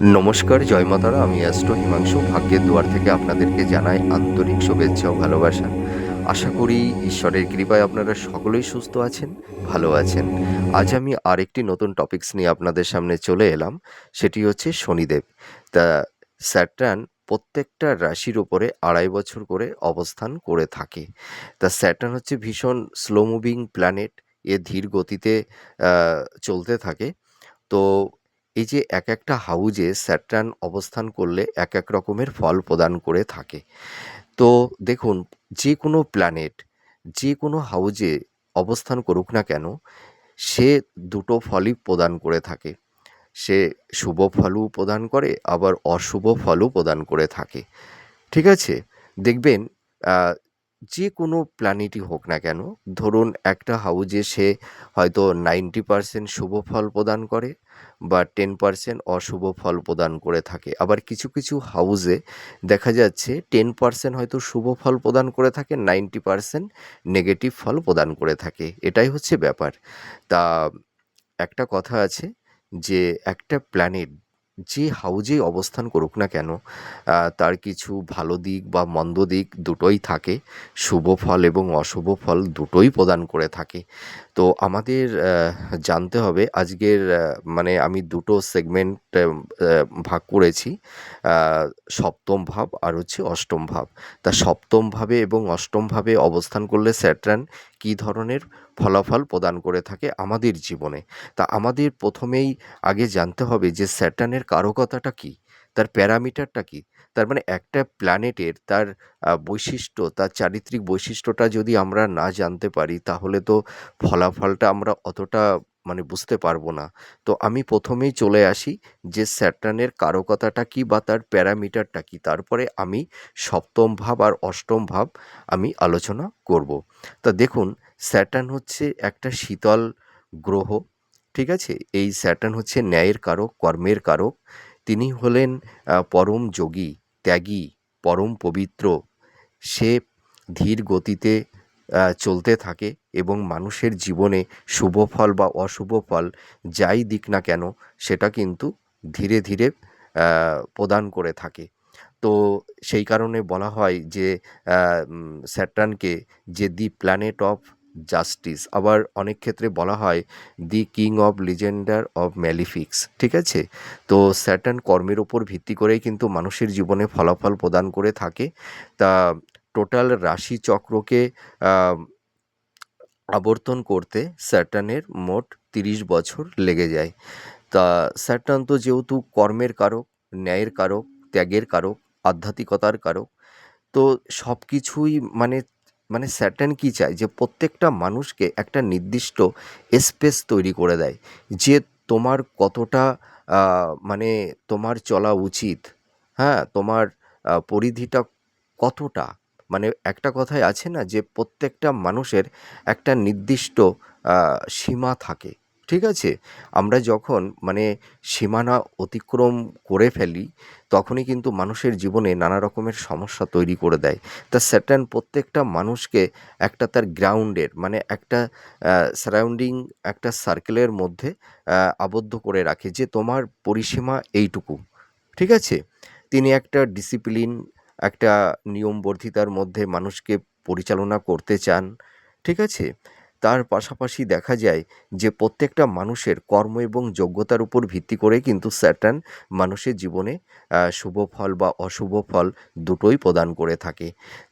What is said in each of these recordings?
নমস্কার, জয় মাতারা। আমি অ্যাস্ট্রো হিমাংশু। ভাগ্যের দুয়ার থেকে আপনাদেরকে জানাই আন্তরিক শুভেচ্ছা ও ভালোবাসা। আশা করি ঈশ্বরের কৃপায় আপনারা সকলেই সুস্থ আছেন, ভালো আছেন। আজ আমি আরেকটি নতুন টপিকস নিয়ে আপনাদের সামনে চলে এলাম। সেটি হচ্ছে শনিদেব। তা স্যাটার্ন প্রত্যেকটা রাশির উপরে আড়াই বছর করে অবস্থান করে থাকে। তা স্যাটার্ন হচ্ছে ভীষণ স্লো মুভিং প্ল্যানেট এ ধীর গতিতে চলতে থাকে। তো এই যে এক একটা হাউজে স্যাটার্ন অবস্থান করলে এক এক রকমের ফল প্রদান করে থাকে। তো দেখুন, যে কোনো প্ল্যানেট যে কোনো হাউজে অবস্থান করুক না কেন, সে দুটো ফলই প্রদান করে থাকে। সে শুভ ফলও প্রদান করে, আবার অশুভ ফলও প্রদান করে থাকে। ঠিক আছে? দেখবেন যে কোনো প্ল্যানেটই হোক না কেন, ধরুন একটা হাউজে সে হয়তো নাইনটি পারসেন্ট শুভ ফল প্রদান করে বা টেন পারসেন্ট অশুভ ফল প্রদান করে থাকে। আবার কিছু কিছু হাউজে দেখা যাচ্ছে টেন পারসেন্ট হয়তো শুভ ফল প্রদান করে থাকে নাইনটি পারসেন্ট নেগেটিভ ফল প্রদান করে থাকে। এটাই হচ্ছে ব্যাপার। তা একটা কথা আছে যে একটা প্ল্যানেট যে হাউজে অবস্থান করুক না কেন তার কিছু ভালো দিক বা মন্দ দিক দুটোই থাকে। শুভ ফল এবং অশুভ ফল দুটোই প্রদান করে থাকে। তো আমাদের জানতে হবে আজকের মানে আমি দুটো সেগমেন্ট ভাগ করেছি। সপ্তম ভাব আর হচ্ছে অষ্টম ভাব। তা সপ্তম ভাবে এবং অষ্টম ভাবে অবস্থান করলে স্যাটরান কী ধরনের ফলাফল প্রদান করে থাকে আমাদের জীবনে? তা আমাদের প্রথমেই আগে জানতে হবে যে স্যাটার্নের কারকতাটা কী? তার প্যারামিটারটা কী? তার মানে একটা প্ল্যানেটের তার বৈশিষ্ট্য, তার চারিত্রিক বৈশিষ্ট্যটা যদি আমরা না জানতে পারি, তাহলে তো ফলাফলটা আমরা অতটা মানে বুঝতে পারব না। তো আমি প্রথমেই চলে আসি যে স্যাটার্নের কারকতাটা কী বা তার প্যারামিটারটা কী, তারপরে আমি সপ্তম ভাব আর অষ্টম ভাব আমি আলোচনা করব। তা দেখুন, স্যাটার্ন হচ্ছে একটা শীতল গ্রহ, ঠিক আছে? এই স্যাটার্ন হচ্ছে ন্যায়ের কারক, কর্মের কারক। তিনি হলেন পরম যোগী। ত্যাগী, পরম পবিত্র। সে ধীর গতিতে চলতে থাকে এবং মানুষের জীবনে শুভ ফল বা অশুভ ফল যাই দিক না কেন, সেটা কিন্তু ধীরে ধীরে প্রদান করে থাকে। তো সেই কারণে বলা হয় যে স্যাটার্নকে যে দি প্ল্যানেট অফ জাস্টিস। আবার অনেক ক্ষেত্রে বলা হয়, the king of legendary of malefics ঠিক আছে? তো স্যাটার্ন কর্মের ওপর ভিত্তি করেই কিন্তু মানুষের জীবনে ফলাফল প্রদান করে থাকে। তা টোটাল রাশি চক্রকে আবর্তন করতে স্যাটার্নের মোট তিরিশ বছর লেগে যায়। তা স্যাটার্ন তো যেহেতু কর্মের কারক, ন্যায়ের কারক, ত্যাগের কারক, আধ্যাত্মিকতার কারক, তো সব কিছুই মানে মানে স্যাটার্ন কী চায়? যে প্রত্যেকটা মানুষকে একটা নির্দিষ্ট স্পেস তৈরি করে দেয়, যে তোমার কতটা মানে তোমার চলা উচিত হ্যাঁ? তোমার পরিধিটা কতটা? মানে একটা কথাই আছে না যে প্রত্যেকটা মানুষের একটা নির্দিষ্ট সীমা থাকে। ঠিক আছে? আমরা যখন মানে সীমানা অতিক্রম করে ফেলি, তখনই কিন্তু মানুষের জীবনে নানা রকমের সমস্যা তৈরি করে দেয়। তা স্যাটার্ন প্রত্যেকটা মানুষকে একটা তার গ্রাউন্ডের মানে একটা সারাউন্ডিং একটা সার্কেলের মধ্যে আবদ্ধ করে রাখে যে তোমার পরিসীমা এইটুকু। ঠিক আছে? তিনি একটা ডিসিপ্লিন একটা নিয়মবর্ধিতার মধ্যে মানুষকে পরিচালনা করতে চান। ঠিক আছে? তার পাশাপাশি দেখা যায় যে প্রত্যেকটা মানুষের কর্ম এবং যোগ্যতার উপর ভিত্তি করে কিন্তু স্যাটার্ন মানুষের জীবনে শুভ ফল বা অশুভ ফল দুটোই প্রদান করে থাকে।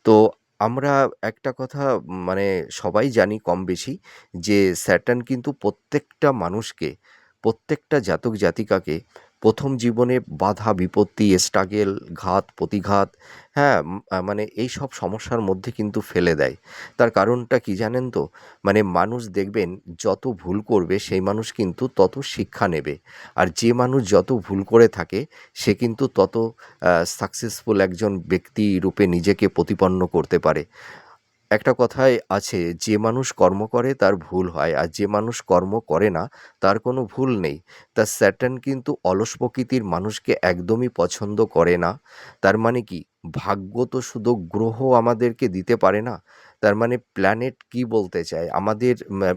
তো আমরা একটা কথা মানে সবাই জানি কম বেশি যে স্যাটার্ন কিন্তু প্রত্যেকটা মানুষকে, প্রত্যেকটা জাতক জাতিকাকে প্রথম জীবনে বাধা, বিপত্তি স্ট্রাগেল ঘাত, প্রতিঘাত হ্যাঁ মানে এই সব সমস্যার মধ্যে কিন্তু ফেলে দেয়। তার কারণটা কি জানেন তো? মানে মানুষ দেখবেন যত ভুল করবে, সেই মানুষ কিন্তু তত শিক্ষা নেবে। আর যে মানুষ যত ভুল করে থাকে, সে কিন্তু তত সাকসেসফুল একজন ব্যক্তি রূপে নিজেকে প্রতিপন্ন করতে পারে। একটা কথায় আছে, যে মানুষ কর্ম করে তার ভুল হয়, আর যে মানুষ কর্ম করে না তার কোনো ভুল নেই। তা স্যাটার্ন কিন্তু অলস প্রকৃতির মানুষকে একদমই পছন্দ করে না। তার মানে কি? ভাগ্য তো শুধু গ্রহ আমাদেরকে দিতে পারে না। তার মানে প্ল্যানেট কি বলতে চায়? আমাদের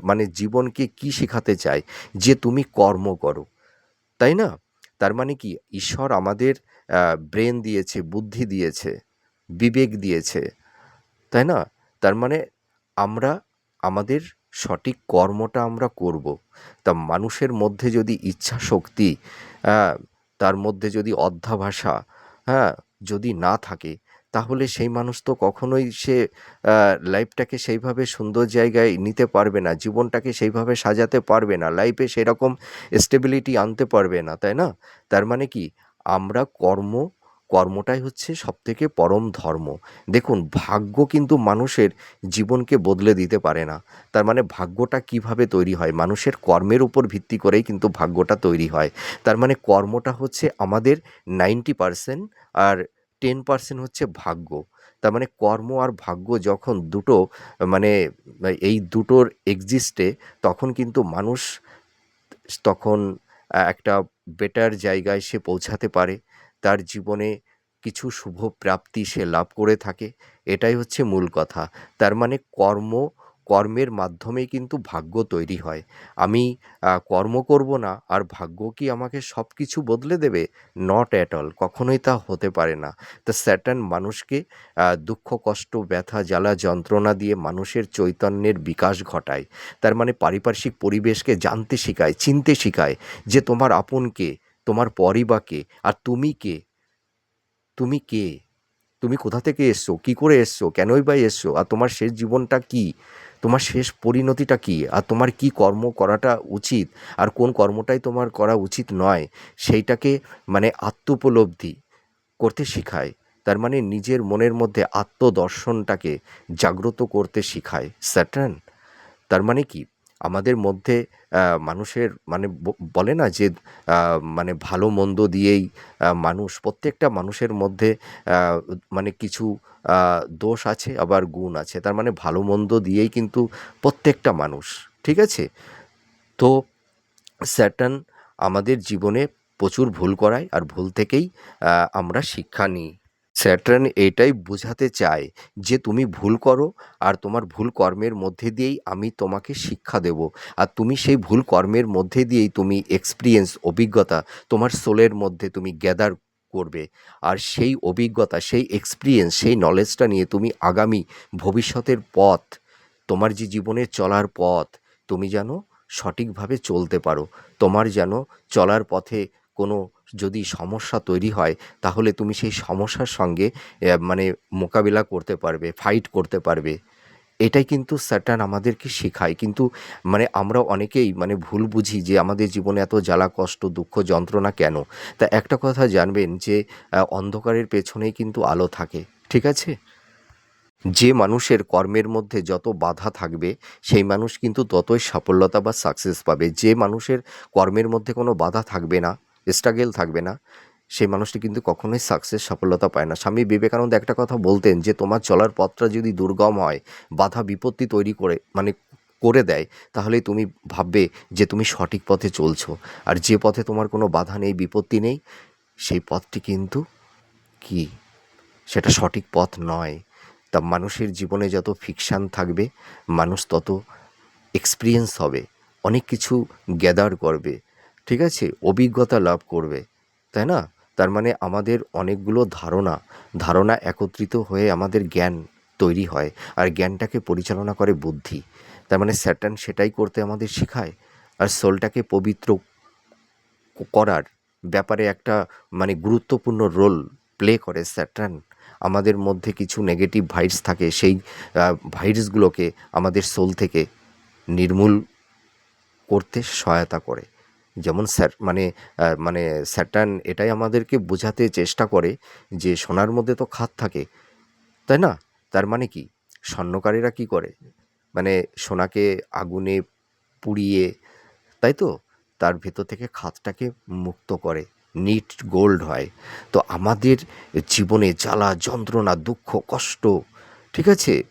মানে জীবনকে কি শেখাতে চায়? যে তুমি কর্ম করো। তাই না? তার মানে কি? ঈশ্বর আমাদের ব্রেন দিয়েছে, বুদ্ধি দিয়েছে, বিবেক দিয়েছে। তাই না? তার মানে আমরা, আমাদের সঠিক কর্মটা আমরা করব। তা মানুষের মধ্যে যদি ইচ্ছা শক্তি হ্যাঁ তার মধ্যে যদি অধ্যাভাষা হ্যাঁ যদি না থাকে, তাহলে সেই মানুষ তো কখনোই সে লাইফটাকে সেইভাবে সুন্দর জায়গায় নিতে পারবে না, জীবনটাকে সেইভাবে সাজাতে পারবে না লাইফে সেরকম স্টেবিলিটি আনতে পারবে না, তাই না? তার মানে কি? আমরা কর্ম কর্মটাই হচ্ছে সবথেকে পরম ধর্ম। দেখুন, ভাগ্য কিন্তু মানুষের জীবনকে বদলে দিতে পারে না। তার মানে ভাগ্যটা কীভাবে তৈরি হয়? মানুষের কর্মের উপর ভিত্তি করেই কিন্তু ভাগ্যটা তৈরি হয়। তার মানে কর্মটা হচ্ছে আমাদের নাইনটি পারসেন্ট আর টেন পারসেন্ট হচ্ছে ভাগ্য। তার মানে কর্ম আর ভাগ্য যখন দুটো মানে এই দুটোর এক্সিস্টে তখন কিন্তু মানুষ তখন একটা বেটার জায়গায় সে পৌঁছাতে পারে। তার জীবনে কিছু শুভ প্রাপ্তি সে লাভ করে থাকে, এটাই হচ্ছে মূল কথা। তার মানে কর্ম, কর্মের মাধ্যমেই কিন্তু ভাগ্য তৈরি হয়। আমি কর্ম করব না, আর ভাগ্য কি আমাকে সব কিছু বদলে দেবে? নট অ্যাট অল কখনোই তা হতে পারে না। তা স্যাটার্ন মানুষকে দুঃখ, কষ্ট, ব্যথা, জ্বালা, যন্ত্রণা দিয়ে মানুষের চৈতন্যের বিকাশ ঘটায়। তার মানে পারিপার্শ্বিক পরিবেশকে জানতে শেখায়, চিনতে শেখায় যে তোমার আপন তোমার পরিবার কে? আর তুমি কে? তুমি কে? তুমি কোথা থেকে এসছো? কী করে এসছো? কেনই বা এসছো? আর তোমার শেষ জীবনটা কি? তোমার শেষ পরিণতিটা কী? আর তোমার কি কর্ম করাটা উচিত? আর কোন কর্মটাই তোমার করা উচিত নয়, সেইটাকে মানে আত্মোপলব্ধি করতে শেখায়। তার মানে নিজের মনের মধ্যে আত্মদর্শনটাকে জাগ্রত করতে শেখায়। স্যাটার্ন? তার মানে কি? আমাদের মধ্যে মানুষের মানে বলে না যে মানে ভালো মন্দ দিয়েই মানুষ, প্রত্যেকটা মানুষের মধ্যে মানে কিছু দোষ আছে, আবার গুণ আছে। তার মানে ভালো মন্দ দিয়েই কিন্তু প্রত্যেকটা মানুষ, ঠিক আছে? তো স্যাটার্ন আমাদের জীবনে প্রচুর ভুল করায়, আর ভুল থেকেই আমরা শিক্ষা নিই। স্যাটার্ন এটাই বোঝাতে চায় যে তুমি ভুল করো আর তোমার ভুল কর্মের মধ্যে দিয়েই আমি তোমাকে শিক্ষা দেব। আর তুমি সেই ভুল কর্মের মধ্যে দিয়েই তুমি এক্সপিরিয়েন্স অভিজ্ঞতা তোমার সোলের মধ্যে তুমি গ্যাদার করবে। আর সেই অভিজ্ঞতা, সেই এক্সপিরিয়েন্স সেই নলেজটা নিয়ে তুমি আগামী ভবিষ্যতের পথ, তোমার যে জীবনে চলার পথ, তুমি যেন সঠিকভাবে চলতে পারো। তোমার যেন চলার পথে কোনো যদি সমস্যা তৈরি হয়, তাহলে তুমি সেই সমস্যার সঙ্গে মানে মোকাবিলা করতে পারবে ফাইট করতে পারবে। এটাই কিন্তু স্যাটার্ন আমাদেরকে শেখায়। কিন্তু মানে আমরা অনেকেই মানে ভুল বুঝি যে আমাদের জীবনে এত জ্বালা, কষ্ট, দুঃখ, যন্ত্রণা কেন? তা একটা কথা জানবেন যে অন্ধকারের পেছনেই কিন্তু আলো থাকে, ঠিক আছে? যে মানুষের কর্মের মধ্যে যত বাধা থাকবে, সেই মানুষ কিন্তু ততই সাফল্যতা বা সাকসেস পাবে। যে মানুষের কর্মের মধ্যে কোনো বাধা থাকবে না স্ট্রাগেল থাকবে না। সেই মানুষটি কিন্তু কখনোই সাকসেস সফলতা পায় না। স্বামী বিবেকানন্দ একটা কথা বলতেন যে, তোমার চলার পথটা যদি দুর্গম হয়, বাধা বিপত্তি তৈরি করে মানে করে দেয় তাহলে তুমি ভাববে যে, তুমি সঠিক পথে চলছো। আর যে পথে তোমার কোনো বাধা নেই, বিপত্তি নেই, সেই পথটি কিন্তু কি? সেটা সঠিক পথ নয়। তা মানুষের জীবনে যত ফিকশান থাকবে, মানুষ তত এক্সপিরিয়েন্স হবে, অনেক কিছু গ্যাদার করবে। ঠিক আছে? অভিজ্ঞতা লাভ করবে, তাই না? তার মানে আমাদের অনেকগুলো ধারণা ধারণা একত্রিত হয়ে আমাদের জ্ঞান তৈরি হয় আর জ্ঞানটাকে পরিচালনা করে বুদ্ধি। তার মানে স্যাটার্ন সেটাই করতে আমাদের শেখায় আর সোলটাকে পবিত্র করার ব্যাপারে একটা মানে গুরুত্বপূর্ণ রোল প্লে করে স্যাটার্ন। আমাদের মধ্যে কিছু নেগেটিভ ভাইরস থাকে, সেই ভাইরাসগুলোকে আমাদের সোল থেকে নির্মূল করতে সহায়তা করে। যেমন স্যার মানে মানে স্যাটার্ন এটাই আমাদেরকে বোঝাতে চেষ্টা করে যে সোনার মধ্যে তো খাত থাকে, তাই না? তার মানে কি? স্বর্ণকারীরা কি করে? মানে সোনাকে আগুনে পুড়িয়ে, তাই তো? তার ভেতর থেকে খাতটাকে মুক্ত করে, নিট গোল্ড হয়। তো আমাদের জীবনে জ্বালা, যন্ত্রণা, দুঃখ, কষ্ট, ঠিক আছে?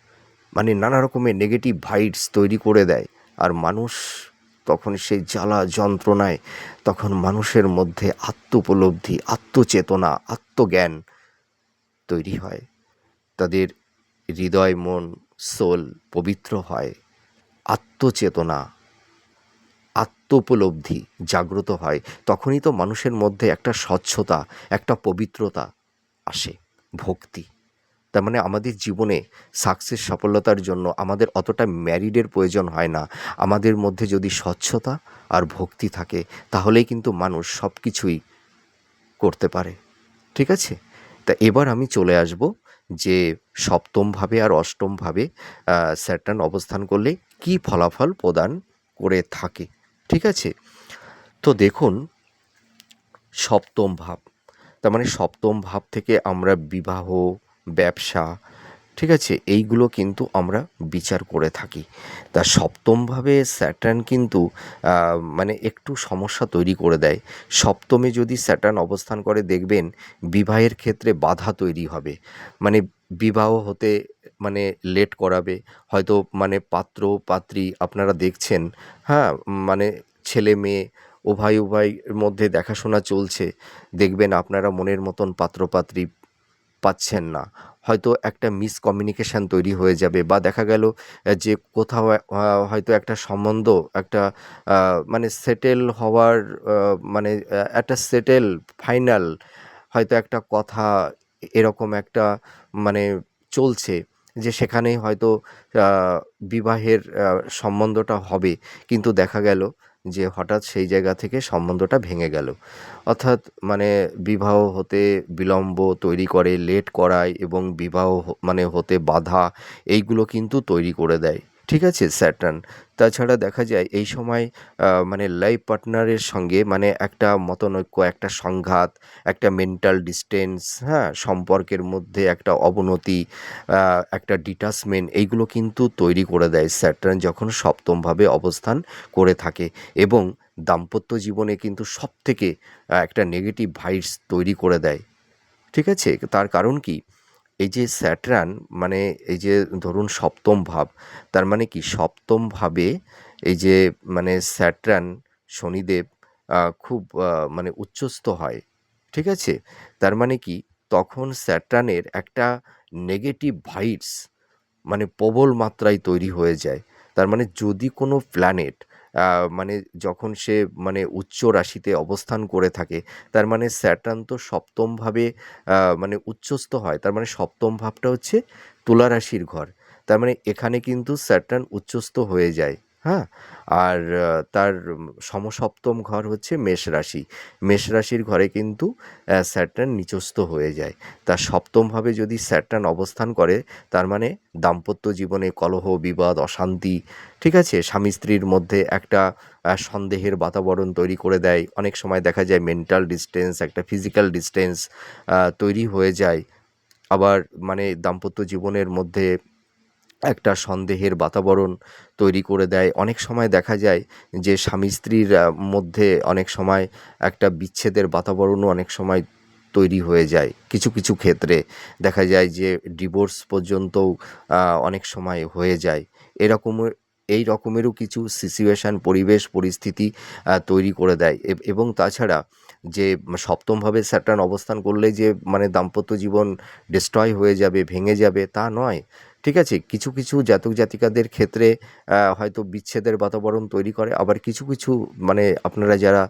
মানে নানা রকমের নেগেটিভ ভাইটস তৈরি করে দেয়। আর মানুষ তখন সেই জ্বালা যন্ত্রণায় তখন মানুষের মধ্যে আত্ম উপলব্ধি আত্মচেতনা, আত্মজ্ঞান তৈরি হয়। তাদের হৃদয়, মন, সোল পবিত্র হয়। আত্মচেতনা আত্ম উপলব্ধি জাগ্রত হয়। তখনই তো মানুষের মধ্যে একটা স্বচ্ছতা, একটা পবিত্রতা আসে, ভক্তি। তার মানে আমাদের জীবনে সাকসেস সফলতার জন্য আমাদের অতটা ম্যারিডের প্রয়োজন হয় না। আমাদের মধ্যে যদি স্বচ্ছতা আর ভক্তি থাকে, তাহলেই কিন্তু মানুষ সব কিছুই করতে পারে। ঠিক আছে? তা এবার আমি চলে আসব যে সপ্তমভাবে আর অষ্টমভাবে স্যাটার্ন অবস্থান করলে কি ফলাফল প্রদান করে থাকে। ঠিক আছে? তো দেখুন সপ্তম ভাব তার মানে সপ্তম ভাব থেকে আমরা বিবাহ ব্যবসা, ঠিক আছে? এইগুলো কিন্তু আমরা বিচার করে থাকি। তা সপ্তমভাবে স্যাটার্ন কিন্তু মানে একটু সমস্যা তৈরি করে দেয়। সপ্তমে যদি স্যাটার্ন অবস্থান করে, দেখবেন বিবাহের ক্ষেত্রে বাধা তৈরি হবে। মানে বিবাহ হতে মানে লেট করাবে। হয়তো মানে পাত্র, পাত্রী আপনারা দেখছেন হ্যাঁ? মানে ছেলে, মেয়ে, উভয়, উভয়ের মধ্যে দেখাশোনা চলছে। দেখবেন আপনারা মনের মতন পাত্রপাত্রী পাচ্ছেন না। হয়তো একটা মিসকমিউনিকেশান তৈরি হয়ে যাবে বা দেখা গেল যে কোথাও হয়তো একটা সম্বন্ধ, একটা মানে সেটেল হওয়ার মানে একটা সেটেল ফাইনাল হয়তো একটা কথা এরকম একটা মানে চলছে যে সেখানেই হয়তো বিবাহের সম্বন্ধটা হবে। কিন্তু দেখা গেল যে হঠাৎ সেই জায়গা থেকে সম্বন্ধটা ভেঙে গেল। অর্থাৎ মানে বিবাহ হতে বিলম্ব তৈরি করে লেট করায় এবং বিবাহ মানে হতে বাধা, এইগুলো কিন্তু তৈরি করে দেয়। ঠিক আছে, স্যাটার্ন। তাছাড়া দেখা যায় এই সময় মানে লাইফ পার্টনারের সঙ্গে মানে একটা মতনৈক্য, একটা সংঘাত, একটা মেন্টাল ডিস্টেন্স হ্যাঁ সম্পর্কের মধ্যে একটা অবনতি একটা ডিটাচমেন্ট, এইগুলো কিন্তু তৈরি করে দেয় স্যাটার্ন যখন সপ্তমভাবে অবস্থান করে থাকে। এবং দাম্পত্য জীবনে কিন্তু সব থেকে একটা নেগেটিভ ভাইবস তৈরি করে দেয়। ঠিক আছে? তার কারণ কি? এই যে স্যাটরান মানে এই যে ধরুন সপ্তম ভাব, তার মানে কি সপ্তম ভাবে এই যে মানে স্যাটরান শনিদেব খুব মানে উচ্চস্থ হয়, ঠিক আছে? তার মানে কি তখন স্যাটরানের একটা নেগেটিভ ভাইটস মানে প্রবল মাত্রায় তৈরি হয়ে যায়। তার মানে যদি কোনো প্ল্যানেট মানে যখন সে মানে উচ্চ রাশিতে অবস্থান করে থাকে, তার মানে স্যাটার্ন তো সপ্তমভাবে মানে উচ্চস্থ হয়। তার মানে সপ্তম ভাবটা হচ্ছে তুলা রাশির ঘর। তার মানে এখানে কিন্তু স্যাটার্ন উচ্চস্থ হয়ে যায়। হ্যাঁ? আর তার সমসপ্তম ঘর হচ্ছে মেষ রাশি। মেষ রাশির ঘরে কিন্তু স্যাটার্ন নিচস্থ হয়ে যায়। তার সপ্তমভাবে যদি স্যাটার্ন অবস্থান করে, তার মানে দাম্পত্য জীবনে কলহ, বিবাদ, অশান্তি, ঠিক আছে? স্বামী স্ত্রীর মধ্যে একটা সন্দেহের বাতাবরণ তৈরি করে দেয়। অনেক সময় দেখা যায় মেন্টাল ডিস্টেন্স, একটা ফিজিক্যাল ডিস্টেন্স তৈরি হয়ে যায়। আবার মানে দাম্পত্য জীবনের মধ্যে একটা সন্দেহের বাতাবরণ তৈরি করে দেয়। অনেক সময় দেখা যায় যে স্বামী স্ত্রীর মধ্যে অনেক সময় একটা বিচ্ছেদের বাতাবরণও অনেক সময় তৈরি হয়ে যায়। কিছু কিছু ক্ষেত্রে দেখা যায় যে ডিভোর্স পর্যন্তও অনেক সময় হয়ে যায়। এরকম, এই রকমেরও কিছু সিচুয়েশান, পরিবেশ, পরিস্থিতি তৈরি করে দেয়। এবং তাছাড়া যে সপ্তমভাবে স্যাটার্ন অবস্থান করলে যে মানে দাম্পত্য জীবন ডিস্ট্রয় হয়ে যাবে, ভেঙে যাবে, তা নয়। ঠিক আছে? কিছু কিছু জাতক জাতিকাদের ক্ষেত্রে হয়তো বিচ্ছেদের বাতাবরণ তৈরি করে। আবার কিছু কিছু মানে আপনারা যারা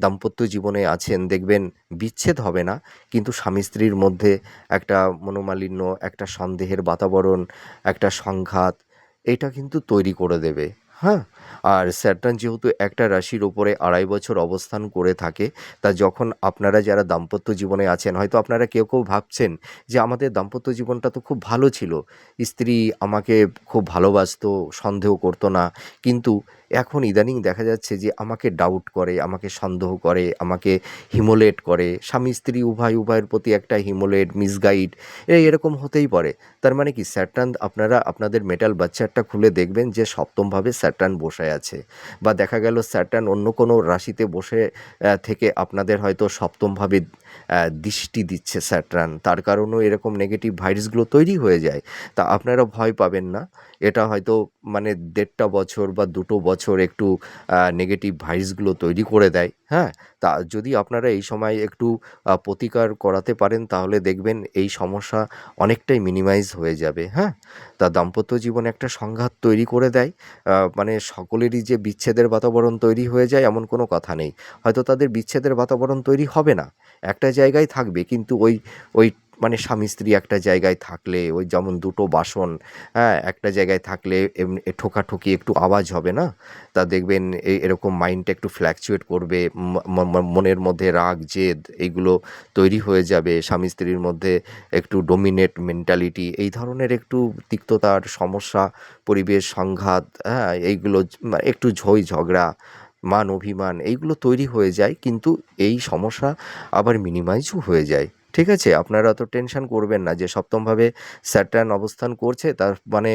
দাম্পত্য জীবনে আছেন, দেখবেন বিচ্ছেদ হবে না। কিন্তু স্বামী স্ত্রীর মধ্যে একটা মনোমালিন্য, একটা সন্দেহের বাতাবরণ, একটা সংঘাত, এটা কিন্তু তৈরি করে দেবে। হ্যাঁ? আর স্যাটার্ন যেহেতু একটা রাশির ওপরে আড়াই বছর অবস্থান করে থাকে, তা যখন আপনারা যারা দাম্পত্য জীবনে আছেন, হয়তো আপনারা কেউ কেউ ভাবছেন যে আমাদের দাম্পত্য জীবনটা তো খুব ভালো ছিল। স্ত্রী আমাকে খুব ভালোবাসতো, সন্দেহ করতো না। কিন্তু এখন ইদানিং দেখা যাচ্ছে যে আমাকে ডাউট করে, আমাকে সন্দেহ করে, আমাকে হিমোলেট করে। স্বামী, স্ত্রী উভয়, উভয়ের প্রতি একটা হিমোলেট মিসগাইড এরকম হতেই পারে। তার মানে কি স্যাটার্ন আপনারা, আপনাদের মেটাল বাচ্চারটা খুলে দেখবেন যে সপ্তমভাবে স্যাটার্ন বসে আছে বা দেখা গেল স্যাটার্ন অন্য কোনো রাশিতে বসে থেকে আপনাদের হয়তো সপ্তমভাবে দৃষ্টি দিচ্ছে স্যাটরান। তার কারণেও এরকম নেগেটিভ ভাইরাসগুলো তৈরি হয়ে যায়। তা আপনারা ভয় পাবেন না। এটা হয়তো মানে দেড়টা বছর বা দুটো বছর একটু নেগেটিভ ভাইরাসগুলো তৈরি করে দেয়। হ্যাঁ? তা যদি আপনারা এই সময় একটু প্রতিকার করাতে পারেন, তাহলে দেখবেন এই সমস্যা অনেকটাই মিনিমাইজ হয়ে যাবে। হ্যাঁ? তা দাম্পত্য জীবনে একটা সংঘাত তৈরি করে দেয়। মানে সকলেরই যে বিচ্ছেদের বাতাবরণ তৈরি হয়ে যায়, এমন কোনো কথা নেই। হয়তো তাদের বিচ্ছেদের বাতাবরণ তৈরি হবে না। একটা জায়গায় থাকবে, কিন্তু ওই ওই মানে স্বামী স্ত্রী একটা জায়গায় থাকলে, ওই যেমন দুটো বাসন হ্যাঁ একটা জায়গায় থাকলে এমনি ঠোকাঠুকি একটু আওয়াজ হবে না? তা দেখবেন এই এরকম মাইন্ডটা একটু ফ্ল্যাকচুয়েট করবে মনের মধ্যে রাগ, জেদ এইগুলো তৈরি হয়ে যাবে, স্বামী স্ত্রীর মধ্যে একটু ডোমিনেট মেন্টালিটি এই ধরনের একটু তিক্ততার সমস্যা, পরিবেশ সংঘাত হ্যাঁ এইগুলো একটু ঝই ঝগড়া মান, অভিমান, এইগুলো তৈরি হয়ে যায়, কিন্তু এই সমস্যা আবার মিনিমাইজও হয়ে যায়। ঠিক আছে? আপনারা তো টেনশন করবেন না যে সপ্তমভাবে স্যাটার্ন অবস্থান করছে, তার মানে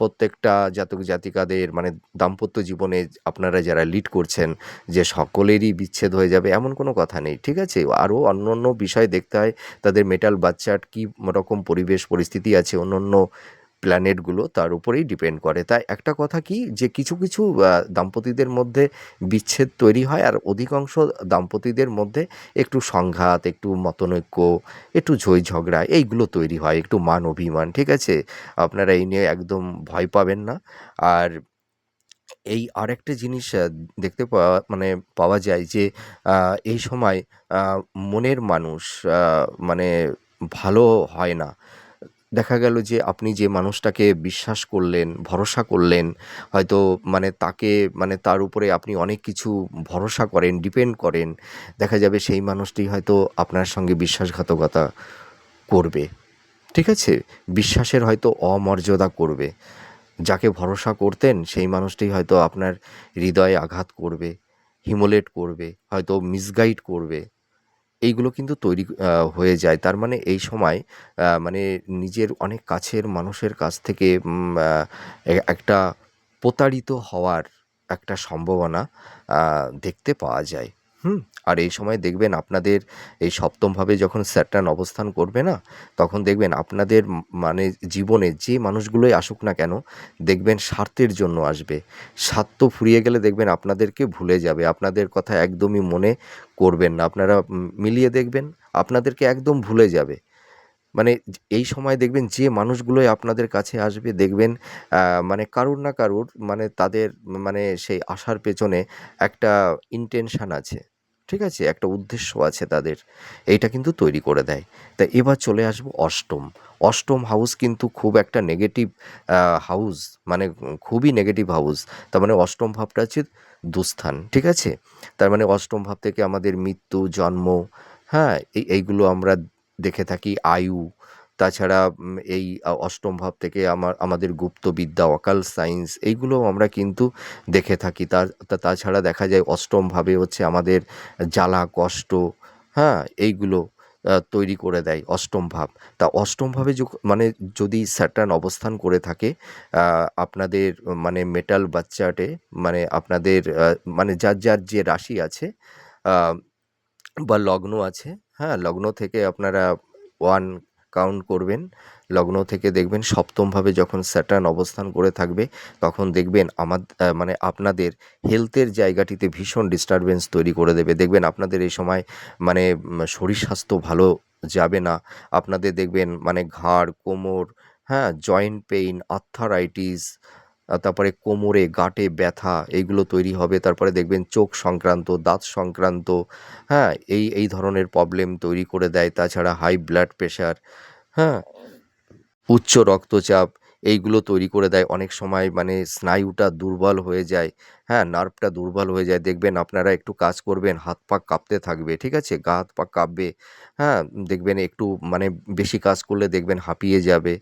প্রত্যেকটা জাতক জাতিকাদের মানে দাম্পত্য জীবনে আপনারা যারা লিড করছেন, যে সকলেরই বিচ্ছেদ হয়ে যাবে, এমন কোনো কথা নেই। ঠিক আছে? আরও অন্য অন্য বিষয় দেখতে হয়, তাদের মেটাল বাচ্চার কী রকম পরিবেশ, পরিস্থিতি আছে অন্য অন্য প্ল্যানেটগুলো তার উপরেই ডিপেন্ড করে। তাই একটা কথা কি যে কিছু কিছু দাম্পতিদের মধ্যে বিচ্ছেদ তৈরি হয় আর অধিকাংশ দাম্পতিদের মধ্যে একটু সংঘাত, একটু মতনৈক্য, একটু ঝই ঝগড়া এইগুলো তৈরি হয়, একটু মান অভিমান, ঠিক আছে? আপনারা এই নিয়ে একদম ভয় পাবেন না। আর এই আরেকটা জিনিস দেখতে পাওয়া মানে পাওয়া যায় যে এই সময় মনের মানুষ মানে ভালো হয় না। দেখা গেল যে আপনি যে মানুষটাকে বিশ্বাস করলেন, ভরসা করলেন, হয়তো মানে তাকে মানে তার উপরে আপনি অনেক কিছু ভরসা করেন ডিপেন্ড করেন, দেখা যাবে সেই মানুষটি হয়তো আপনার সঙ্গে বিশ্বাসঘাতকতা করবে। ঠিক আছে? বিশ্বাসের হয়তো অমর্যাদা করবে। যাকে ভরসা করতেন, সেই মানুষটি হয়তো আপনার হৃদয়ে আঘাত করবে, হিমোলেট করবে, হয়তো মিসগাইড করবে। এইগুলো কিন্তু তৈরি হয়ে যায়। তার মানে এই সময় মানে নিজের অনেক কাছের মানুষের কাছ থেকে একটা প্রতারিত হওয়ার একটা সম্ভাবনা দেখতে পাওয়া যায়। হুম। আর এই সময় দেখবেন আপনাদের এই সপ্তমভাবে যখন স্যাটার্ন অবস্থান করবে না, তখন দেখবেন আপনাদের মানে জীবনে যে মানুষগুলোই আসুক না কেন, দেখবেন স্বার্থের জন্য আসবে। স্বার্থ ফুরিয়ে গেলে দেখবেন আপনাদেরকে ভুলে যাবে। আপনাদের কথা একদমই মনে করবেন না। আপনারা মিলিয়ে দেখবেন, আপনাদেরকে একদম ভুলে যাবে। মানে এই সময় দেখবেন যে মানুষগুলোই আপনাদের কাছে আসবে, দেখবেন মানে কারুর না কারুর মানে তাদের মানে সেই আসার পেছনে একটা ইন্টেনশন আছে। ঠিক আছে? একটা উদ্দেশ্য আছে তাদের। এইটা কিন্তু তৈরি করে দেয়। তা এবার চলে আসব অষ্টম। অষ্টম হাউস কিন্তু খুব একটা নেগেটিভ হাউস মানে খুবই নেগেটিভ হাউস তার মানে অষ্টম ভাবটা হচ্ছে দুস্থান, ঠিক আছে? তার মানে অষ্টম ভাব থেকে আমাদের মৃত্যু, জন্ম হ্যাঁ? এই, এইগুলো আমরা দেখে থাকি, আয়ু তাছাড়া এই অষ্টম ভাব থেকে আমার, আমাদের গুপ্তবিদ্যা, অকাল সায়েন্স এইগুলো আমরা কিন্তু দেখে থাকি। তা, তা- তাছাড়া দেখা যায় অষ্টম ভাবে হচ্ছে আমাদের জ্বালা, কষ্ট হ্যাঁ এইগুলো তৈরি করে দেয় অষ্টম ভাব। তা অষ্টম ভাবে মানে যদি স্যাটার্ন অবস্থান করে থাকে আপনাদের মানে মেটাল বাচ্চাটে মানে আপনাদের মানে যার যার যে রাশি আছে বা লগ্ন আছে হ্যাঁ লগ্ন থেকে আপনারা ওয়ান কাউন্ট করবেন, লগ্ন থেকে দেখবেন সপ্তমভাবে যখন স্যাটার্ন অবস্থান করে থাকবে, তখন দেখবেন আমার মানে আপনাদের হেলথের জায়গাটিতে ভীষণ ডিস্টারবেন্স তৈরি করে দেবে। দেখবেন আপনাদের এই সময় মানে শরীর স্বাস্থ্য ভালো যাবে না। আপনাদের দেখবেন মানে ঘাড়, কোমর হ্যাঁ জয়েন্ট পেইন আর্থারাইটিস তারপরে কোমরে গাঁটে ব্যথা এইগুলো তৈরি হবে। তারপরে দেখবেন চোখ সংক্রান্ত, দাঁত সংক্রান্ত হ্যাঁ এই এই ধরনের প্রবলেম তৈরি করে দেয়। তাছাড়া হাই ব্লাড প্রেশার হ্যাঁ উচ্চ রক্তচাপ, এইগুলো তৈরি করে দেয়। অনেক সময় মানে স্নায়ুটা দুর্বল হয়ে যায় হ্যাঁ নার্ভটা দুর্বল হয়ে যায়। দেখবেন আপনারা একটু কাজ করবেন, হাত পা কাঁপতে থাকবে, ঠিক আছে? গা, হাত পা কাঁপবে হ্যাঁ দেখবেন একটু মানে বেশি কাজ করলে দেখবেন হাঁপিয়ে যাবে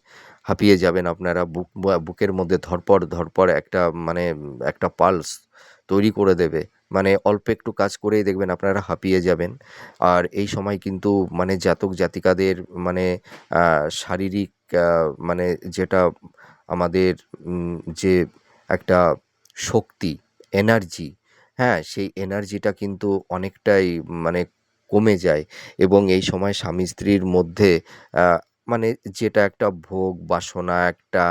হাঁপিয়ে যাবেন আপনারা। বুক বুকের মধ্যে ধরপর ধরপর একটা মানে একটা পালস তৈরি করে দেবে। মানে অল্প একটু কাজ করেই দেখবেন আপনারা হাঁপিয়ে যাবেন। আর এই সময় কিন্তু মানে জাতক জাতিকাদের মানে শারীরিক মানে যেটা আমাদের যে একটা শক্তি এনার্জি হ্যাঁ সেই এনার্জিটা কিন্তু অনেকটাই মানে কমে যায়। এবং এই সময় স্বামী স্ত্রীর মধ্যে মানে যেটা একটা ভোগ বাসনা একটা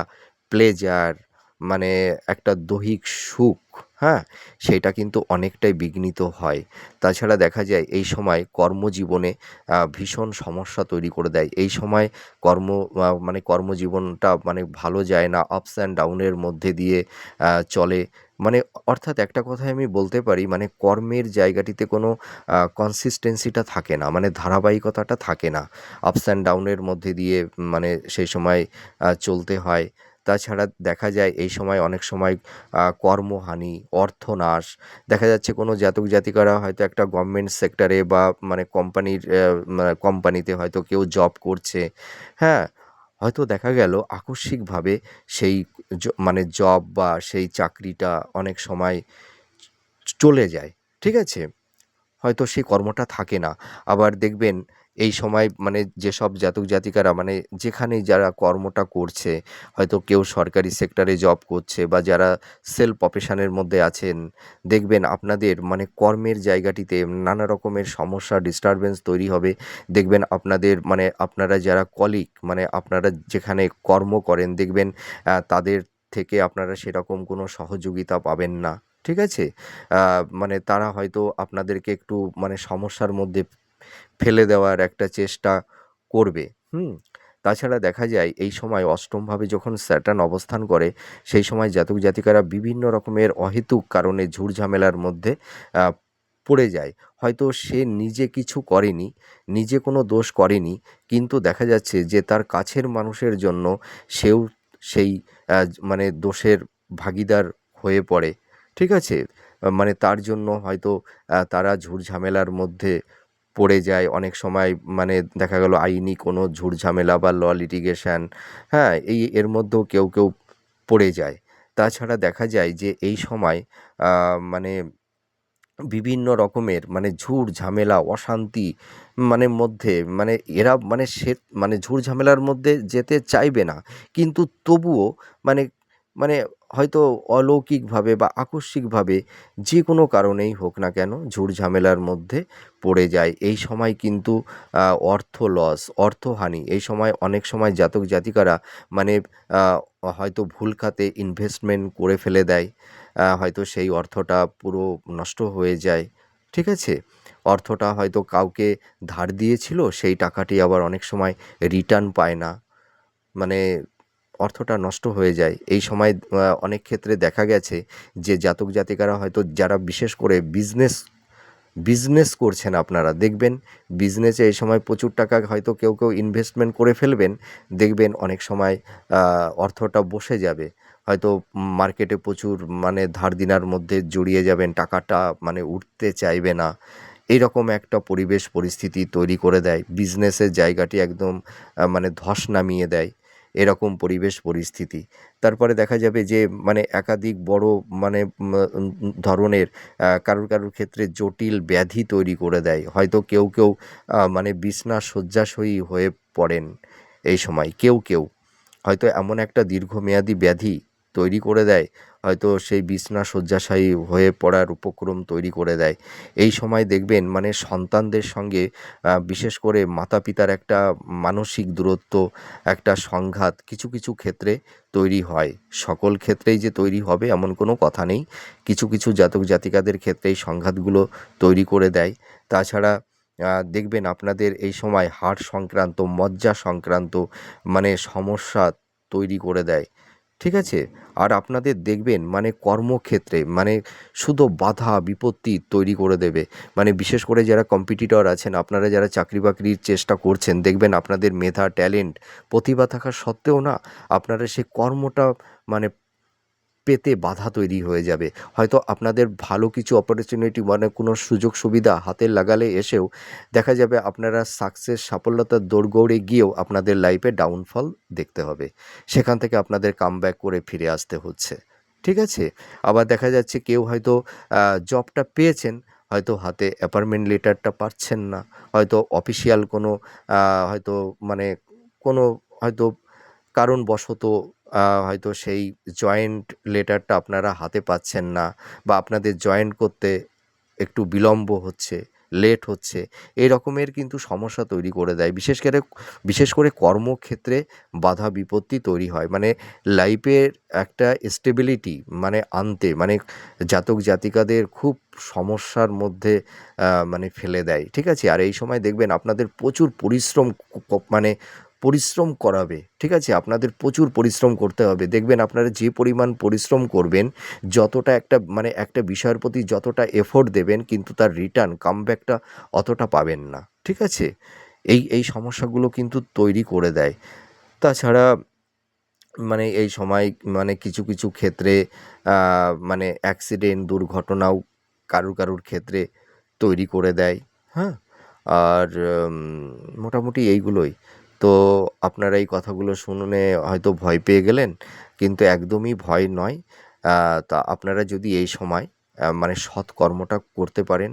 প্লেজার মানে একটা দৈহিক সুখ হ্যাঁ সেটা কিন্তু অনেকটাই বিঘ্নিত হয়। তাছাড়া দেখা যায় এই সময় কর্মজীবনে ভীষণ সমস্যা তৈরি করে দেয়। এই সময় কর্ম মানে কর্মজীবনটা মানে ভালো যায় না আপস অ্যান্ড ডাউনের মধ্যে দিয়ে চলে। মানে অর্থাৎ একটা কথায় আমি বলতে পারি মানে কর্মের জায়গাটিতে কোনো কনসিস্টেন্সিটা থাকে না মানে ধারাবাহিকতাটা থাকে না। আপস অ্যান্ড ডাউনের মধ্যে দিয়ে মানে সেই সময় চলতে হয়। তাছাড়া দেখা যায় এই সময় অনেক সময় কর্মহানি, অর্থনাশ। দেখা যাচ্ছে কোনো জাতক জাতিকারা হয়তো একটা গভর্নমেন্ট সেক্টরে বা মানে কোম্পানির কোম্পানিতে হয়তো কেউ জব করছে। হ্যাঁ হয়তো দেখা গেল আকস্মিকভাবে সেই মানে জব বা সেই চাকরিটা অনেক সময় চলে যায়। ঠিক আছে? হয়তো সেই কর্মটা থাকে না। আবার দেখবেন এই সময় মানে যেসব জাতক জাতিকারা মানে যেখানে যারা কর্মটা করছে, হয়তো কেউ সরকারি সেক্টরে জব করছে বা যারা সেলফ প্রফেশনের মধ্যে আছেন, দেখবেন আপনাদের মানে কর্মের জায়গাটিতে নানা রকমের সমস্যা ডিস্টারবেন্স তৈরি হবে। দেখবেন আপনাদের মানে আপনারা যারা কলিগ মানে আপনারা যেখানে কর্ম করেন, দেখবেন তাদের থেকে আপনারা সেরকম কোনো সহযোগিতা পাবেন না। ঠিক আছে? মানে তারা হয়তো আপনাদেরকে একটু মানে সমস্যার মধ্যে ফেলে দেওয়ার একটা চেষ্টা করবে। হুম? তাছাড়া দেখা যায় এই সময় অষ্টমভাবে যখন স্যাটার্ন অবস্থান করে, সেই সময় জাতক জাতিকারা বিভিন্ন রকমের অহেতুক কারণে ঝুটঝামেলার মধ্যে পড়ে যায়। হয়তো সে নিজে কিছু করেনি, নিজে কোনো দোষ করেনি, কিন্তু দেখা যাচ্ছে যে তার কাছের মানুষের জন্য সেও সেই মানে দোষের ভাগিদার হয়ে পড়ে। ঠিক আছে? মানে তার জন্য হয়তো তারা ঝুটঝামেলার মধ্যে পড়ে যায়। অনেক সময় মানে দেখা গেল আইনি কোনো ঝুটঝামেলা বা ল লিটিগেশন হ্যাঁ এই এর মধ্যেও কেউ কেউ পড়ে যায়। তাছাড়া দেখা যায় যে এই সময় মানে বিভিন্ন রকমের মানে ঝুট ঝামেলা, অশান্তি মানে মধ্যে মানে এরা মানে সে মানে ঝুট ঝামেলার মধ্যে যেতে চাইবে না। কিন্তু তবুও মানে মানে হয়তো অলৌকিকভাবে বা আকস্মিকভাবে যে কোনো কারণেই হোক না কেন ঝুট ঝামেলার মধ্যে পড়ে যায়। এই সময় কিন্তু অর্থ লস অর্থহানি, এই সময় অনেক সময় জাতক জাতিকারা মানে হয়তো ভুল খাতে ইনভেস্টমেন্ট করে ফেলে দেয় হয়তো সেই অর্থটা পুরো নষ্ট হয়ে যায়। ঠিক আছে? অর্থটা হয়তো কাউকে ধার দিয়েছিল, সেই টাকাটি আবার অনেক সময় রিটার্ন পায় না। মানে অর্থটা নষ্ট হয়ে যায়। এই সময় অনেক ক্ষেত্রে দেখা গেছে যে জাতক জাতিকারা হয়তো যারা বিশেষ করে বিজনেস বিজনেস করছেন আপনারা, দেখবেন বিজনেসে এই সময় প্রচুর টাকা হয়তো কেউ কেউ ইনভেস্টমেন্ট করে ফেলবেন, দেখবেন অনেক সময় অর্থটা বসে যাবে। হয়তো মার্কেটে প্রচুর মানে ধার দিনার মধ্যে জড়িয়ে যাবেন, টাকাটা মানে উঠতে চাইবে না। এইরকম একটা পরিবেশ, পরিস্থিতি তৈরি করে দেয়। বিজনেসের জায়গাটি একদম মানে ধস নামিয়ে দেয়। এরকম পরিবেশ, পরিস্থিতি। তারপরে দেখা যাবে যে মানে একাধিক বড় মানে ধরনের কারোর কারোর ক্ষেত্রে জটিল ব্যাধি তৈরি করে দেয়। হয়তো কেউ কেউ মানে বিছনা শয্যাশয়ী হয়ে পড়েন এই সময়, কেউ কেউ। হয়তো এমন একটা দীর্ঘমেয়াদী ব্যাধি তৈরি করে দেয় হয়তো সেই বিছনা শয্যাশায়ী হয়ে পড়ার উপক্রম তৈরি করে দেয়। এই সময় দেখবেন মানে সন্তানদের সঙ্গে বিশেষ করে মাতা পিতার একটা মানসিক দূরত্ব, একটা সংঘাত কিছু কিছু ক্ষেত্রে তৈরি হয়। সকল ক্ষেত্রেই যে তৈরি হবে এমন কোনো কথা নেই। কিছু কিছু জাতক জাতিকাদের ক্ষেত্রে এই সংঘাতগুলো তৈরি করে দেয়। তাছাড়া দেখবেন আপনাদের এই সময় হাড় সংক্রান্ত, মজ্জা সংক্রান্ত মানে সমস্যা তৈরি করে দেয়। ঠিক আছে? আর আপনাদের দেখবেন মানে কর্মক্ষেত্রে মানে শুধু বাধা, বিপত্তি তৈরি করে দেবে। মানে বিশেষ করে যারা কম্পিটিটর আছেন, আপনারা যারা চাকরি বাকরির চেষ্টা করছেন, দেখবেন আপনাদের মেধা ট্যালেন্ট প্রতিভা থাকা সত্ত্বেও না, আপনারা সেই কর্মটা মানে পেতে বাধা তৈরি হয়ে যাবে। হয়তো আপনাদের ভালো কিছু অপরচুনিটি মানে কোনো সুযোগ সুবিধা হাতে লাগালে এসেও দেখা যাবে আপনারা সাকসেস সাফল্যতার দৌড়গৌড়ে গিয়েও আপনাদের লাইফে ডাউনফল দেখতে হবে। সেখান থেকে আপনাদের কামব্যাক করে ফিরে আসতে হচ্ছে। ঠিক আছে? আবার দেখা যাচ্ছে কেউ হয়তো জবটা পেয়েছেন, হয়তো হাতে অ্যাপার্টমেন্ট লেটারটা পাচ্ছেন না। হয়তো অফিসিয়াল কোনো হয়তো মানে কোনো, হয়তো কারণবশত হয়তো সেই জয়েন্ট লেটারটা আপনারা হাতে পাচ্ছেন না বা আপনাদের জয়েন্ট করতে একটু বিলম্ব হচ্ছে লেট হচ্ছে এই রকমের কিন্তু সমস্যা তৈরি করে দেয়। বিশেষ করে বিশেষ করে কর্মক্ষেত্রে বাধা বিপত্তি তৈরি হয়। মানে লাইফের একটা স্টেবিলিটি মানে আনতে মানে জাতক জাতিকাদের খুব সমস্যার মধ্যে মানে ফেলে দেয়। ঠিক আছে? আর এই সময় দেখবেন আপনাদের প্রচুর পরিশ্রম মানে পরিশ্রম করাবে, ঠিক আছে? আপনাদের প্রচুর পরিশ্রম করতে হবে। দেখবেন আপনারা যে পরিমাণ পরিশ্রম করবেন, যতটা একটা মানে একটা বিষয়ের প্রতি যতটা এফোর্ট দেবেন, কিন্তু তার রিটার্ন কামব্যাকটা অতটা পাবেন না, ঠিক আছে? এই এই সমস্যাগুলো কিন্তু তৈরি করে দেয়। তাছাড়া মানে এই সময় মানে কিছু কিছু ক্ষেত্রে মানে অ্যাক্সিডেন্ট দুর্ঘটনাও কারুর কারুর ক্ষেত্রে তৈরি করে দেয় হ্যাঁ? আর মোটামুটি এইগুলোই। তো আপনারা এই কথাগুলো শুনে হয়তো ভয় পেয়ে গেলেন, কিন্তু একদমই ভয় নয়। তা আপনারা যদি এই সময় মানে সৎ কর্মটা করতে পারেন,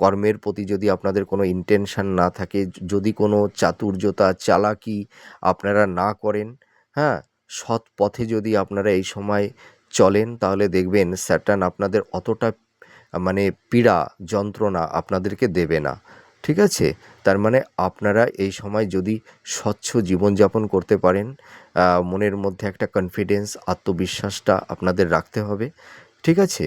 কর্মের প্রতি যদি আপনাদের কোনো ইন্টেনশন না থাকে যদি কোনো চাতুর্যতা, চালাকি আপনারা না করেন হ্যাঁ সৎ পথে যদি আপনারা এই সময় চলেন, তাহলে দেখবেন স্যাটার্ন আপনাদের অতটা মানে পীড়া, যন্ত্রণা আপনাদেরকে দেবে না। ঠিক আছে? তার মানে আপনারা এই সময় যদি স্বচ্ছ জীবনযাপন করতে পারেন মনের মধ্যে একটা কনফিডেন্স আত্মবিশ্বাসটা আপনাদের রাখতে হবে। ঠিক আছে?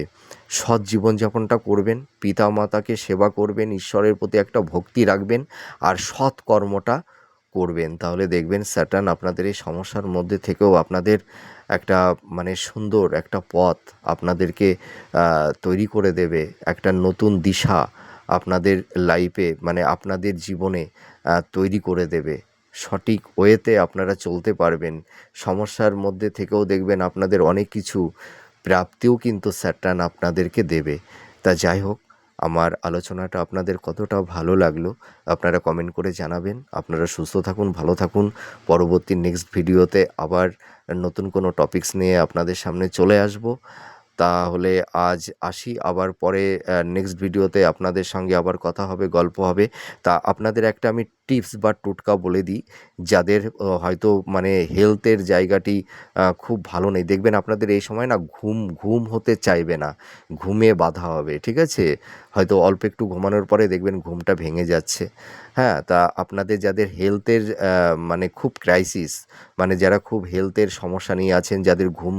সৎ জীবনযাপনটা করবেন পিতা মাতাকে সেবা করবেন, ঈশ্বরের প্রতি একটা ভক্তি রাখবেন আর সৎ কর্মটা করবেন। তাহলে দেখবেন স্যাটার্ন আপনাদের এই সমস্যার মধ্যে থেকেও আপনাদের একটা মানে সুন্দর একটা পথ আপনাদেরকে তৈরি করে দেবে। একটা নতুন দিশা আপনাদের লাইফে মানে আপনাদের জীবনে তৈরি করে দেবে। সঠিক ওয়েতে আপনারা চলতে পারবেন। সমস্যার মধ্যে থেকেও দেখবেন আপনাদের অনেক কিছু প্রাপ্তিও কিন্তু স্যাটার্ন আপনাদেরকে দেবে। তা যাই হোক, আমার আলোচনাটা আপনাদের কতটা ভালো লাগল, আপনারা কমেন্ট করে জানাবেন। আপনারা সুস্থ থাকুন, ভালো থাকুন। পরবর্তী নেক্সট ভিডিওতে আবার নতুন কোনো টপিকস নিয়ে আপনাদের সামনে চলে আসব। তাহলে আজ আসি। আবার পরে নেক্সট ভিডিওতে আপনাদের সঙ্গে আবার কথা হবে, গল্প হবে। তা আপনাদের একটা আমি টিপস বা টোটকা বলে দিই, যাদের হয়তো মানে হেলথের জায়গাটি খুব ভালো নেই। দেখবেন আপনাদের এই সময় না ঘুম ঘুম হতে চাইবে না। ঘুমে বাধা হবে, ঠিক আছে? হয়তো অল্প একটু ঘুমানোর পরে দেখবেন ঘুমটা ভেঙে যাচ্ছে। হ্যাঁ তা আপনাদের যাদের হেলথের মানে খুব ক্রাইসিস মানে যারা খুব হেলথের সমস্যা নিয়ে আছেন, যাদের ঘুম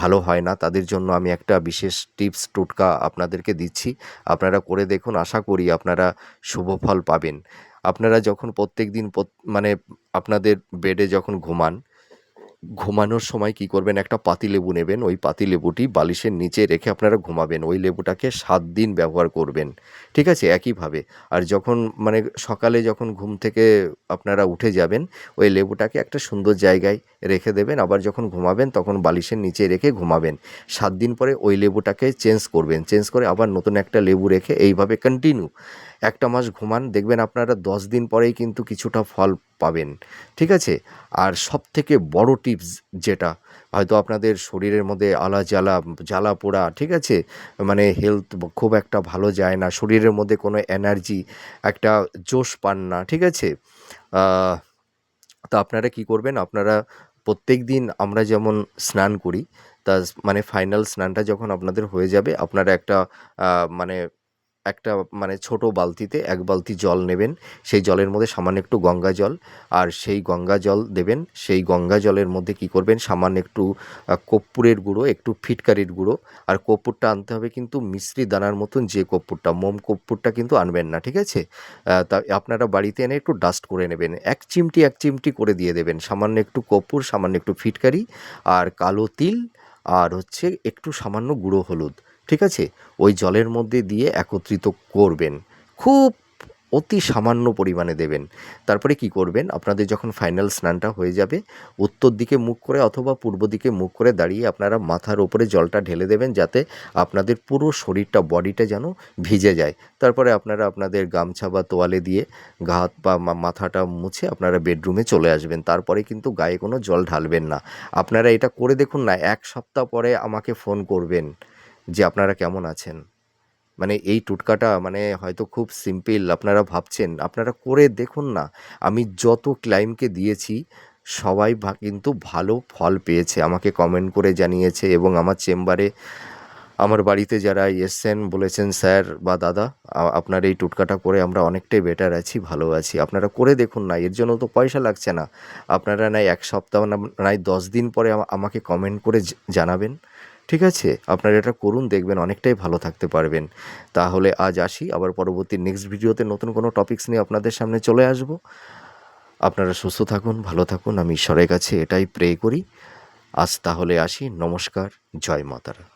ভালো হয় না, তাদের জন্য আমি একটা বিশেষ টিপস টোটকা আপনাদেরকে দিচ্ছি। আপনারা করে দেখুন, আশা করি আপনারা শুভ ফল পাবেন। আপনারা যখন প্রত্যেক দিন মানে আপনাদের বেডে যখন ঘুমান ঘুমানোর সময় কি করবেন? একটা পাতিলেবু নেবেন, ওই পাতিলেবুটি বালিশের নিচে রেখে আপনারা ঘুমাবেন। ওই লেবুটাকে সাত দিন ব্যবহার করবেন। ঠিক আছে? একইভাবে। আর যখন মানে সকালে যখন ঘুম থেকে আপনারা উঠে যাবেন, ওই লেবুটাকে একটা সুন্দর জায়গায় রেখে দেবেন। আবার যখন ঘুমাবেন, তখন বালিশের নিচে রেখে ঘুমাবেন। সাত দিন পরে ওই লেবুটাকে চেঞ্জ করবেন। চেঞ্জ করে আবার নতুন একটা লেবু রেখে এইভাবে কন্টিনিউ একটা মাস ঘুমান, দেখবেন আপনারা দশ দিন পরেই কিন্তু কিছুটা ফল পাবেন, ঠিক আছে? আর সব থেকে বড় টিপস যেটা, হয়তো আপনাদের শরীরের মধ্যে আলা জ্বালা জ্বালা পোড়া, ঠিক আছে? মানে হেলথ খুব একটা ভালো যায় না, শরীরের মধ্যে কোনো এনার্জি একটা জোশ পান না, ঠিক আছে? তা আপনারা কি করবেন, আপনারা প্রত্যেক দিন আমরা যেমন স্নান করি, তা মানে ফাইনাল স্নানটা যখন আপনাদের হয়ে যাবে, আপনারা একটা মানে একটা মানে ছোট বালতিতে এক বালতি জল নেবেন। সেই জলের মধ্যে সামান্য একটু গঙ্গা জল আর সেই গঙ্গা জল দেবেন। সেই গঙ্গা জলের মধ্যে কি করবেন? সামান্য একটু কর্পূরের গুঁড়ো, একটু ফিটকারির গুঁড়ো। আর কর্পূরটা আনতে হবে কিন্তু মিশ্রি দানার মতন যে কর্পূরটা, মোম কর্পূরটা কিন্তু আনবেন না, ঠিক আছে? তা আপনারা বাড়িতে এনে একটু ডাস্ট করে নেবেন। এক চিমটি এক চিমটি করে দিয়ে দেবেন। সামান্য একটু কর্পূর, সামান্য একটু ফিটকারি আর কালো তিল আর হচ্ছে একটু সামান্য গুঁড়ো হলুদ। ঠিক আছে? ওই জলের মধ্যে দিয়ে একত্রিত করবেন। খুব অতি সামান্য পরিমাণে দেবেন। তারপরে কি করবেন? আপনাদের যখন ফাইনাল স্নানটা হয়ে যাবে, উত্তর দিকে মুখ করে অথবা পূর্ব দিকে মুখ করে দাঁড়িয়ে আপনারা মাথার ওপরে জলটা ঢেলে দেবেন যাতে আপনাদের পুরো শরীরটা বডিটা যেন ভিজে যায়। তারপরে আপনারা আপনাদের গামছা বা তোয়ালে দিয়ে গা হাত বা মাথাটা মুছে আপনারা বেডরুমে চলে আসবেন। তারপরে কিন্তু গায়ে কোনো জল ঢালবেন না। আপনারা এটা করে দেখুন না, এক সপ্তাহ পরে আমাকে ফোন করবেন। যে আপনারা কেমন আছেন? মানে এই টুটকাটা মানে হয়তো খুব সিম্পল আপনারা ভাবছেন, আপনারা করে দেখুন না। আমি যত ক্লাইমকে দিয়েছি, সবাই কিন্তু ভালো ফল পেয়েছে। আমাকে কমেন্ট করে জানিয়েছে এবং আমার চেম্বারে আমার বাড়িতে যারা এসছেন বলেছেন, স্যার বা দাদা আপনার এই টোটকাটা করে আমরা অনেকটাই বেটার আছি, ভালো আছি। আপনারা করে দেখুন না, এর জন্য তো পয়সা লাগছে না। আপনারা নাই এক সপ্তাহ না নাই দশ দিন পরে আমাকে কমেন্ট করে জানাবেন। ঠিক আছে, আপনারা এটা করুন, দেখবেন অনেকটাই ভালো থাকতে পারবেন। তাহলে আজ আসি, আবার পরবর্তী নেক্সট ভিডিওতে নতুন কোনো টপিকস নিয়ে আপনাদের সামনে চলে আসব। আপনারা সুস্থ থাকুন, ভালো থাকুন, আমি ঈশ্বরের কাছে এটাই প্রে করি। আজ তাহলে আসি, নমস্কার, জয় মাতারা।